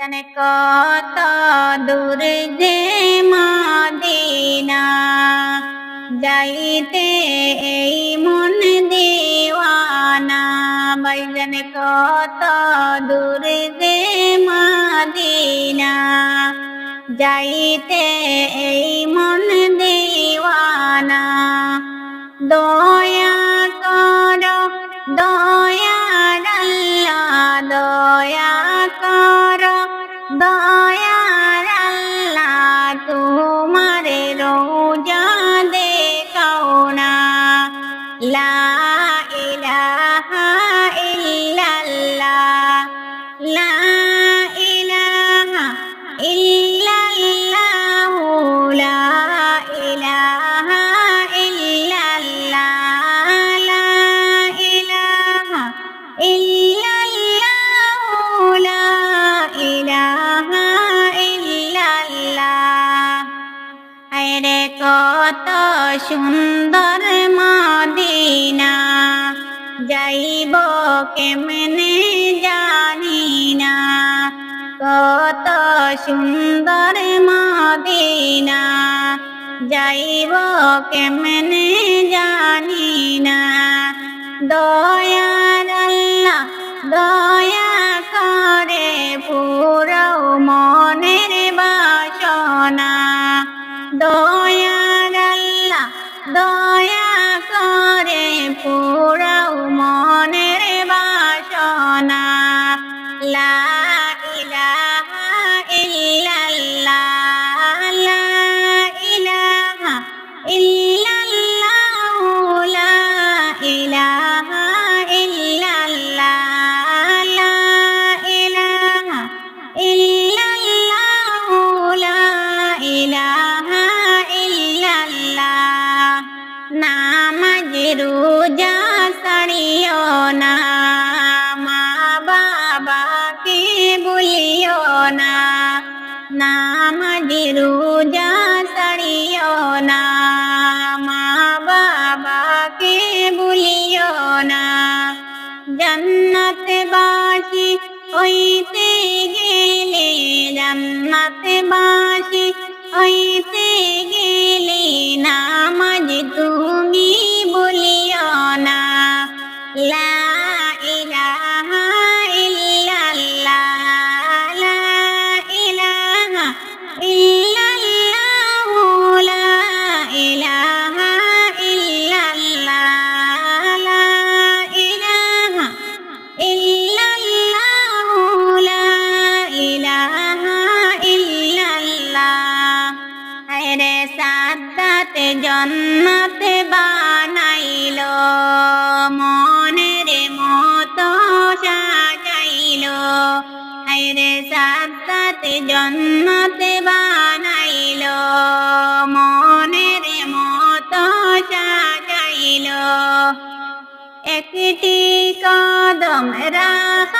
জানে কত দূর যে মদিনা যাইতে এই মন দিওয়ানা বাইজান কত দূর যে মদিনা যাইতে এই মন দিওয়ানা কর দয়ার আল্লাহ তোমার রোজা দেখাও না। লা ইলাহা ইল্লাল্লাহ লা কত সুন্দর মদিনা, যাইব কেমনে জানি না। কত সুন্দর মদিনা, যাইব কেমনে জানি না। দয়ার দয়ার আল্লাহ দয়া করে পুরো মনের বাসনা। লা নামাজ রোজা সারিও না, মা বাবাকে বলিও না। জন্নত বাসি হইতে গেলে জন্নত বাসি হইতে গেলে নামাজ তুমি বলিও আরে জন্মতে বানাইল মনের মত সাজাইলো। একটি কদম রাখার